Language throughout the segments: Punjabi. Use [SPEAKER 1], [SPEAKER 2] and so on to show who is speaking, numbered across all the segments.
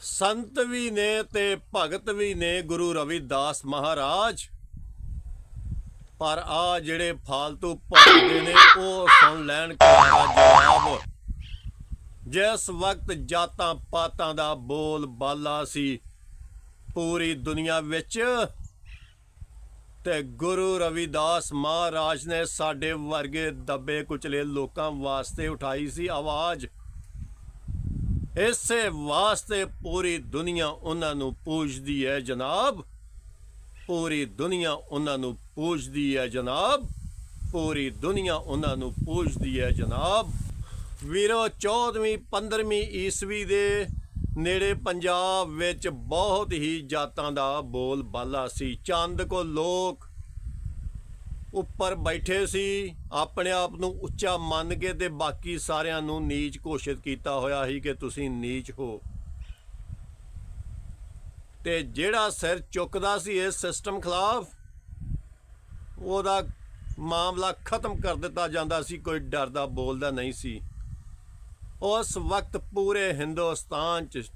[SPEAKER 1] ਸੰਤ ਵੀ ਨੇ ਤੇ ਭਗਤ ਵੀ ਨੇ ਗੁਰੂ ਰਵਿਦਾਸ ਮਹਾਰਾਜ। ਪਰ ਆ ਜਿਹੜੇ ਫਾਲਤੂ ਭੌਂਕਦੇ ਨੇ, ਉਹ ਸੁਣ ਲੈਣ ਕਰਾਰਾ ਜਵਾਬ ਜਿਸ ਵਕਤ ਜਾਤਾਂ ਪਾਤਾਂ ਦਾ ਬੋਲ ਬਾਲਾ ਸੀ, ਪੂਰੀ ਦੁਨੀਆ ਵਿੱਚ ਤੇ ਗੁਰੂ ਰਵਿਦਾਸ ਮਹਾਰਾਜ ਨੇ ਸਾਡੇ ਵਰਗੇ ਦੱਬੇ ਕੁਚਲੇ ਲੋਕਾਂ ਵਾਸਤੇ ਉਠਾਈ ਸੀ ਆਵਾਜ਼। ਇਸੇ ਵਾਸਤੇ ਪੂਰੀ ਦੁਨੀਆ ਉਹਨਾਂ ਨੂੰ ਪੂਜਦੀ ਹੈ ਜਨਾਬ। ਪੂਰੀ ਦੁਨੀਆ ਉਹਨਾਂ ਨੂੰ ਪੂਜਦੀ ਹੈ ਜਨਾਬ। ਪੂਰੀ ਦੁਨੀਆ ਉਹਨਾਂ ਨੂੰ ਪੂਜਦੀ ਹੈ ਜਨਾਬ। ਵੀਰੋ 14ਵੀਂ 15ਵੀਂ ਈਸਵੀ ਦੇ ਨੇੜੇ ਪੰਜਾਬ ਵਿੱਚ ਬਹੁਤ ਹੀ ਜਾਤਾਂ ਦਾ ਬੋਲ ਬਾਲਾ ਸੀ। ਚੰਦ ਕੋ ਲੋਕ ਉੱਪਰ ਬੈਠੇ ਸੀ, ਆਪਣੇ ਆਪ ਨੂੰ ਉੱਚਾ ਮੰਨ ਕੇ ਤੇ ਬਾਕੀ ਸਾਰਿਆਂ ਨੂੰ ਨੀਚ ਘੋਸ਼ਿਤ ਕੀਤਾ ਹੋਇਆ ਸੀ ਕਿ ਤੁਸੀਂ ਨੀਚ ਹੋ। ਤੇ ਜਿਹੜਾ ਸਿਰ ਚੁੱਕਦਾ ਸੀ ਇਸ ਸਿਸਟਮ ਖਿਲਾਫ, ਉਹਦਾ ਮਾਮਲਾ ਖਤਮ ਕਰ ਦਿੱਤਾ ਜਾਂਦਾ ਸੀ, ਕੋਈ ਡਰਦਾ ਬੋਲਦਾ ਨਹੀਂ ਸੀ। ਉਸ ਵਕਤ ਪੂਰੇ ਹਿੰਦੁਸਤਾਨ ਚ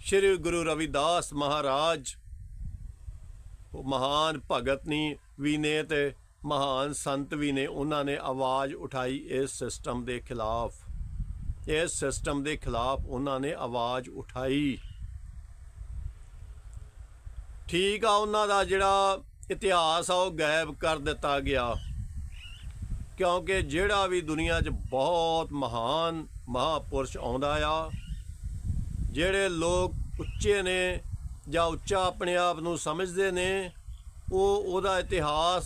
[SPEAKER 1] ਸ਼੍ਰੀ ਗੁਰੂ ਰਵਿਦਾਸ ਮਹਾਰਾਜ, ਉਹ ਮਹਾਨ ਭਗਤ ਨੇ ਵੀ ਨੇ ਤੇ ਮਹਾਨ ਸੰਤ ਵੀ ਨੇ, ਉਹਨਾਂ ਨੇ ਆਵਾਜ਼ ਉਠਾਈ ਇਸ ਸਿਸਟਮ ਦੇ ਖਿਲਾਫ। ਇਸ ਸਿਸਟਮ ਦੇ ਖਿਲਾਫ ਉਹਨਾਂ ਨੇ ਆਵਾਜ਼ ਉਠਾਈ। ਠੀਕ ਆ, ਉਹਨਾਂ ਦਾ ਜਿਹੜਾ ਇਤਿਹਾਸ ਆ, ਉਹ ਗਾਇਬ ਕਰ ਦਿੱਤਾ ਗਿਆ। ਕਿਉਂਕਿ ਜਿਹੜਾ ਵੀ ਦੁਨੀਆ 'ਚ ਬਹੁਤ ਮਹਾਨ ਮਹਾਪੁਰਸ਼ ਆਉਂਦਾ ਆ, ਜਿਹੜੇ ਲੋਕ ਉੱਚੇ ਨੇ ਜਾਂ ਉੱਚਾ ਆਪਣੇ ਆਪ ਨੂੰ ਸਮਝਦੇ ਨੇ ਉਹ ਉਹਦਾ ਇਤਿਹਾਸ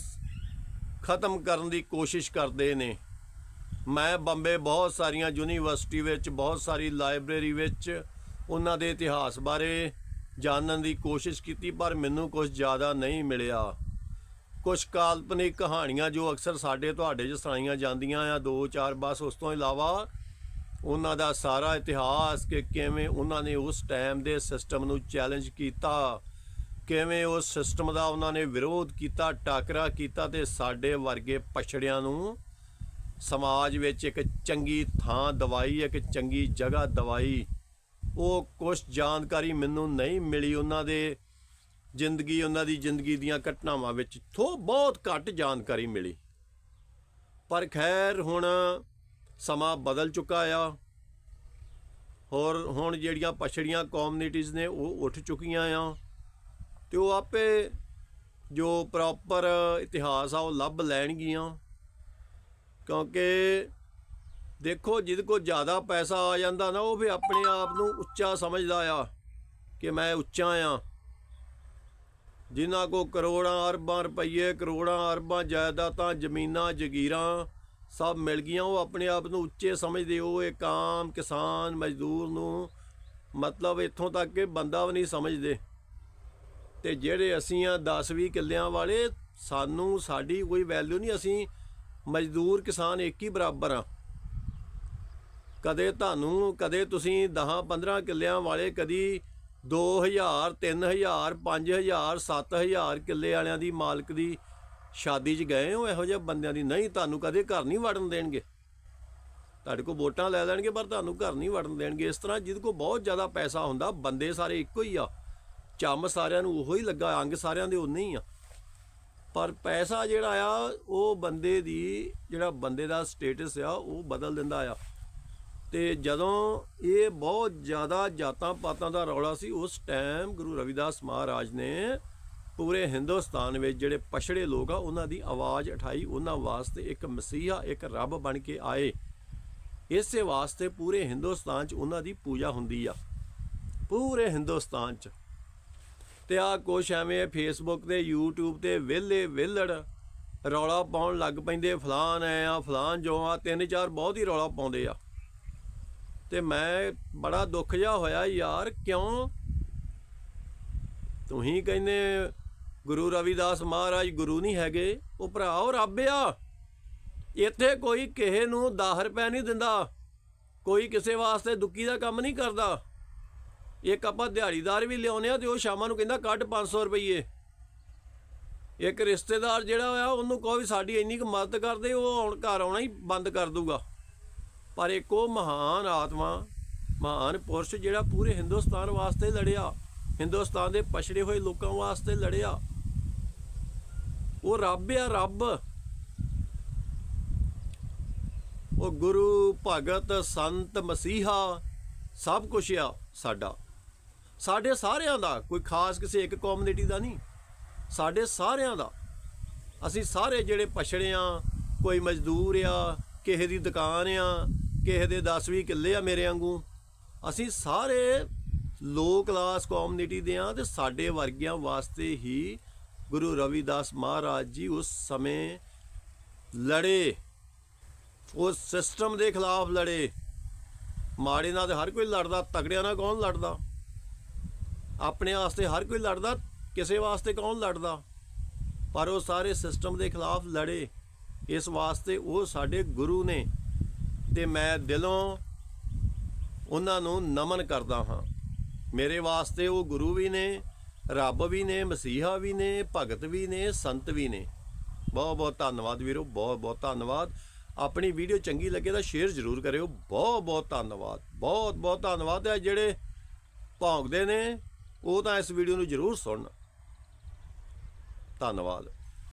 [SPEAKER 1] ਖਤਮ ਕਰਨ ਦੀ ਕੋਸ਼ਿਸ਼ ਕਰਦੇ ਨੇ। ਮੈਂ ਬੰਬੇ ਬਹੁਤ ਸਾਰੀਆਂ ਯੂਨੀਵਰਸਿਟੀ ਵਿੱਚ, ਬਹੁਤ ਸਾਰੀ ਲਾਇਬ੍ਰੇਰੀ ਵਿੱਚ ਉਹਨਾਂ ਦੇ ਇਤਿਹਾਸ ਬਾਰੇ ਜਾਣਨ ਦੀ ਕੋਸ਼ਿਸ਼ ਕੀਤੀ, ਪਰ ਮੈਨੂੰ ਕੁਝ ਜ਼ਿਆਦਾ ਨਹੀਂ ਮਿਲਿਆ। ਕੁਝ ਕਾਲਪਨਿਕ ਕਹਾਣੀਆਂ ਜੋ ਅਕਸਰ ਸਾਡੇ ਤੁਹਾਡੇ 'ਚ ਸੁਣਾਈਆਂ ਜਾਂਦੀਆਂ ਆ, ਦੋ ਚਾਰ ਬਸ ਉਸ ਤੋਂ ਇਲਾਵਾ ਉਹਨਾਂ ਦਾ ਸਾਰਾ ਇਤਿਹਾਸ ਕਿ ਕਿਵੇਂ ਉਹਨਾਂ ਨੇ ਉਸ ਟਾਈਮ ਦੇ ਸਿਸਟਮ ਨੂੰ ਚੈਲੰਜ ਕੀਤਾ। ਕਿਵੇਂ ਉਸ ਸਿਸਟਮ ਦਾ ਉਹਨਾਂ ਨੇ ਵਿਰੋਧ ਕੀਤਾ, ਟਾਕਰਾ ਕੀਤਾ ਤੇ ਸਾਡੇ ਵਰਗੇ ਪਛੜਿਆਂ ਨੂੰ ਸਮਾਜ ਵਿੱਚ ਇੱਕ ਚੰਗੀ ਥਾਂ ਦਵਾਈ, ਇੱਕ ਚੰਗੀ ਜਗ੍ਹਾ ਦਵਾਈ, ਉਹ ਕੁਝ ਜਾਣਕਾਰੀ ਮੈਨੂੰ ਨਹੀਂ ਮਿਲੀ ਉਹਨਾਂ ਦੇ ਜ਼ਿੰਦਗੀ, ਉਹਨਾਂ ਦੀ ਜ਼ਿੰਦਗੀ ਦੀਆਂ ਘਟਨਾਵਾਂ ਵਿੱਚ, ਥੋ ਬਹੁਤ ਘੱਟ ਜਾਣਕਾਰੀ ਮਿਲੀ। ਪਰ ਖੈਰ ਹੁਣ ਸਮਾਂ ਬਦਲ ਚੁੱਕਾ ਆ। ਹੋਰ ਹੁਣ ਜਿਹੜੀਆਂ ਪਛੜੀਆਂ ਕਮਿਊਨਿਟੀਆਂ ਨੇ ਉਹ ਉੱਠ ਚੁੱਕੀਆਂ ਆ। ਤੇ ਉਹ ਆਪੇ ਜੋ ਪ੍ਰੋਪਰ ਇਤਿਹਾਸ ਆ, ਉਹ ਲੱਭ ਲੈਣਗੀਆਂ। ਕਿਉਂਕਿ ਦੇਖੋ, ਜਿਹਦੇ ਕੋਲ ਜ਼ਿਆਦਾ ਪੈਸਾ ਆ ਜਾਂਦਾ ਨਾ, ਉਹ ਵੀ ਆਪਣੇ ਆਪ ਨੂੰ ਉੱਚਾ ਸਮਝਦਾ ਆ ਕਿ ਮੈਂ ਉੱਚਾ ਆ। ਜਿਨ੍ਹਾਂ ਕੋ ਕਰੋੜਾਂ ਅਰਬਾਂ ਰੁਪਈਏ, ਕਰੋੜਾਂ ਅਰਬਾਂ ਜਾਇਦਾਦਾਂ, ਜ਼ਮੀਨਾਂ, ਜਗੀਰਾਂ ਸਭ ਮਿਲ ਗਈਆਂ, ਉਹ ਆਪਣੇ ਆਪ ਨੂੰ ਉੱਚੇ ਸਮਝਦੇ। ਉਹ ਇੱਕ ਆਮ ਕਿਸਾਨ ਮਜ਼ਦੂਰ ਨੂੰ ਮਤਲਬ ਇੱਥੋਂ ਤੱਕ ਕਿ ਬੰਦਾ ਵੀ ਨਹੀਂ ਸਮਝਦੇ। ਤੇ ਜਿਹੜੇ ਅਸੀਂ ਆ 10-20 ਕਿੱਲਿਆਂ ਵਾਲੇ, ਸਾਨੂੰ, ਸਾਡੀ ਕੋਈ ਵੈਲਿਊ ਨਹੀਂ, ਅਸੀਂ ਮਜ਼ਦੂਰ ਕਿਸਾਨ ਇੱਕ ਹੀ ਬਰਾਬਰ ਆ। ਕਦੇ ਤੁਹਾਨੂੰ, ਕਦੇ ਤੁਸੀਂ 10-15 ਕਿੱਲਿਆਂ ਵਾਲੇ ਕਦੀ 2000 3000 5000 7000 ਕਿੱਲੇ ਵਾਲਿਆਂ ਦੀ ਮਾਲਕ ਦੀ ਸ਼ਾਦੀ 'ਚ ਗਏ ਹੋ ਇਹੋ ਜਿਹੇ ਬੰਦਿਆਂ ਦੀ? ਨਹੀਂ, ਤੁਹਾਨੂੰ ਕਦੇ ਘਰ ਨਹੀਂ ਵੜਨ ਦੇਣਗੇ। ਤੁਹਾਡੇ ਕੋਲ ਵੋਟਾਂ ਲੈ ਲੈਣਗੇ, ਪਰ ਤੁਹਾਨੂੰ ਘਰ ਨਹੀਂ ਵੜਨ ਦੇਣਗੇ। ਇਸ ਤਰ੍ਹਾਂ ਜਿਹਦੇ ਕੋਲ ਬਹੁਤ ਜ਼ਿਆਦਾ ਪੈਸਾ ਹੁੰਦਾ, ਬੰਦੇ ਸਾਰੇ ਇੱਕੋ ਹੀ ਆ। ਚੰਮ ਸਾਰਿਆਂ ਨੂੰ ਉਹੋ ਹੀ ਲੱਗਾ, ਅੰਗ ਸਾਰਿਆਂ ਦੇ ਉਨੇ ਹੀ ਆ। ਪਰ ਪੈਸਾ ਜਿਹੜਾ ਆ, ਉਹ ਬੰਦੇ ਦੀ ਜਿਹੜਾ ਬੰਦੇ ਦਾ ਸਟੇਟਸ ਆ, ਉਹ ਬਦਲ ਦਿੰਦਾ ਆ। ਤੇ ਜਦੋਂ ਇਹ ਬਹੁਤ ਜ਼ਿਆਦਾ ਜਾਤਾਂ ਪਾਤਾਂ ਦਾ ਰੌਲਾ ਸੀ, ਉਸ ਟਾਈਮ ਗੁਰੂ ਰਵਿਦਾਸ ਮਹਾਰਾਜ ਨੇ ਪੂਰੇ ਹਿੰਦੁਸਤਾਨ ਵਿੱਚ ਜਿਹੜੇ ਪਛੜੇ ਲੋਕ ਆ, ਉਹਨਾਂ ਦੀ ਆਵਾਜ਼ ਉਠਾਈ। ਉਹਨਾਂ ਵਾਸਤੇ ਇੱਕ ਮਸੀਹਾ, ਇੱਕ ਰੱਬ ਬਣ ਕੇ ਆਏ। ਇਸੇ ਵਾਸਤੇ ਪੂਰੇ ਹਿੰਦੁਸਤਾਨ 'ਚ ਉਹਨਾਂ ਦੀ ਪੂਜਾ ਹੁੰਦੀ ਆ। ਪੂਰੇ ਹਿੰਦੁਸਤਾਨ 'ਚ। ਤੇ ਆ ਕੁਛ ਐਵੇਂ ਫੇਸਬੁੱਕ ਤੇ, YouTube ਤੇ ਵਿਹਲੇ ਵਿਹਲੜ ਰੌਲਾ ਪਾਉਣ ਲੱਗ ਪੈਂਦੇ ਫਲਾਨ ਐ ਆ ਫਲਾਨ ਜੋ ਆ, ਤਿੰਨ ਚਾਰ ਬਹੁਤ ਹੀ ਰੌਲਾ ਪਾਉਂਦੇ ਆ। ਤੇ ਮੈਂ ਬੜਾ ਦੁੱਖ ਜਿਹਾ ਹੋਇਆ, ਯਾਰ ਕਿਉਂ? ਤੁਸੀਂ ਕਹਿੰਦੇ, ਗੁਰੂ ਰਵਿਦਾਸ ਮਹਾਰਾਜ ਗੁਰੂ ਨਹੀਂ ਹੈਗੇ, ਉਹ ਭਰਾ ਉਹ ਰੱਬ ਆ। ਇੱਥੇ ਕੋਈ ਕਿਸੇ ਨੂੰ 10 ਰੁਪਏ ਨਹੀਂ ਦਿੰਦਾ, ਕੋਈ ਕਿਸੇ ਵਾਸਤੇ ਦੁੱਕੀ ਦਾ ਕੰਮ ਨਹੀਂ ਕਰਦਾ। ਇੱਕ ਆਪਾਂ ਦਿਹਾੜੀਦਾਰ ਵੀ ਲਿਆਉਂਦੇ ਆ ਤੇ ਉਹ ਸ਼ਾਮਾਂ ਨੂੰ ਕਹਿੰਦਾ ਕੱਢ 500 ਰੁਪਏ ਇੱਕ ਰਿਸ਼ਤੇਦਾਰ ਜਿਹੜਾ ਹੋਇਆ, ਉਹਨੂੰ ਕਹੋ ਵੀ ਸਾਡੀ ਇੰਨੀ ਕੁ ਮਦਦ ਕਰਦੇ ਉਹ ਆਉਣ ਘਰ ਆਉਣਾ ਹੀ ਬੰਦ ਕਰ ਦੂਗਾ। ਪਰ ਇੱਕ ਉਹ ਮਹਾਨ ਆਤਮਾ, ਮਹਾਨ ਪੁਰਸ਼ ਜਿਹੜਾ ਪੂਰੇ ਹਿੰਦੁਸਤਾਨ ਵਾਸਤੇ ਲੜਿਆ, ਹਿੰਦੁਸਤਾਨ ਦੇ ਪਛੜੇ ਹੋਏ ਲੋਕਾਂ ਵਾਸਤੇ ਲੜਿਆ, ਉਹ ਰੱਬ ਆ ਰੱਬ। ਉਹ ਗੁਰੂ ਭਗਤ ਸੰਤ ਮਸੀਹਾ ਸਭ ਕੁਝ ਆ ਸਾਡਾ। ਸਾਡੇ ਸਾਰਿਆਂ ਦਾ ਕੋਈ ਖਾਸ ਕਿਸੇ ਇੱਕ ਕਮਿਊਨਿਟੀ ਦਾ ਨਹੀਂ। ਸਾਡੇ ਸਾਰਿਆਂ ਦਾ। ਅਸੀਂ ਸਾਰੇ ਜਿਹੜੇ ਪਛੜੇ ਆ, ਕੋਈ ਮਜ਼ਦੂਰ ਆ, ਕਿਸੇ ਦੀ ਦੁਕਾਨ ਆ, ਕਿਸੇ ਦੇ 10-20 ਕਿੱਲੇ ਆ ਮੇਰੇ ਵਾਂਗੂ, ਅਸੀਂ ਸਾਰੇ ਲੋ ਕਲਾਸ ਕਮਿਊਨਿਟੀ ਦੇ ਆ ਤੇ ਸਾਡੇ ਵਰਗਿਆਂ ਵਾਸਤੇ ਹੀ ਗੁਰੂ ਰਵਿਦਾਸ ਮਹਾਰਾਜ ਜੀ ਉਸ ਸਮੇਂ ਲੜੇ। ਉਸ ਸਿਸਟਮ ਦੇ ਖਿਲਾਫ ਲੜੇ। ਮਾੜੇ ਨਾਲ ਤੇ ਹਰ ਕੋਈ ਲੜਦਾ ਤਗੜਿਆਂ ਨਾਲ ਕੌਣ ਲੜਦਾ? ਆਪਣੇ ਵਾਸਤੇ ਹਰ ਕੋਈ ਲੜਦਾ, ਕਿਸੇ ਵਾਸਤੇ ਕੌਣ ਲੜਦਾ? ਪਰ ਉਹ ਸਾਰੇ ਸਿਸਟਮ ਦੇ ਖਿਲਾਫ ਲੜੇ। ਇਸ ਵਾਸਤੇ ਉਹ ਸਾਡੇ ਗੁਰੂ ਨੇ ਤੇ ਮੈਂ ਦਿਲੋਂ ਉਹਨਾਂ ਨੂੰ ਨਮਨ ਕਰਦਾ ਹਾਂ। ਮੇਰੇ ਵਾਸਤੇ ਉਹ ਗੁਰੂ ਵੀ ਨੇ, ਰੱਬ ਵੀ ਨੇ, ਮਸੀਹਾ ਵੀ ਨੇ, ਭਗਤ ਵੀ ਨੇ, ਸੰਤ ਵੀ ਨੇ। ਬਹੁਤ ਬਹੁਤ ਧੰਨਵਾਦ ਵੀਰੋ ਬਹੁਤ ਬਹੁਤ ਧੰਨਵਾਦ। ਆਪਣੀ ਵੀਡੀਓ ਚੰਗੀ ਲੱਗੇ ਤਾਂ ਸ਼ੇਅਰ ਜ਼ਰੂਰ ਕਰਿਓ। ਬਹੁਤ ਬਹੁਤ ਧੰਨਵਾਦ ਬਹੁਤ ਬਹੁਤ ਧੰਨਵਾਦ। ਹੈ ਜਿਹੜੇ ਭੌਂਕਦੇ ਨੇ ਉਹ ਤਾਂ ਇਸ ਵੀਡੀਓ ਨੂੰ ਜ਼ਰੂਰ ਸੁਣਨ। ਧੰਨਵਾਦ।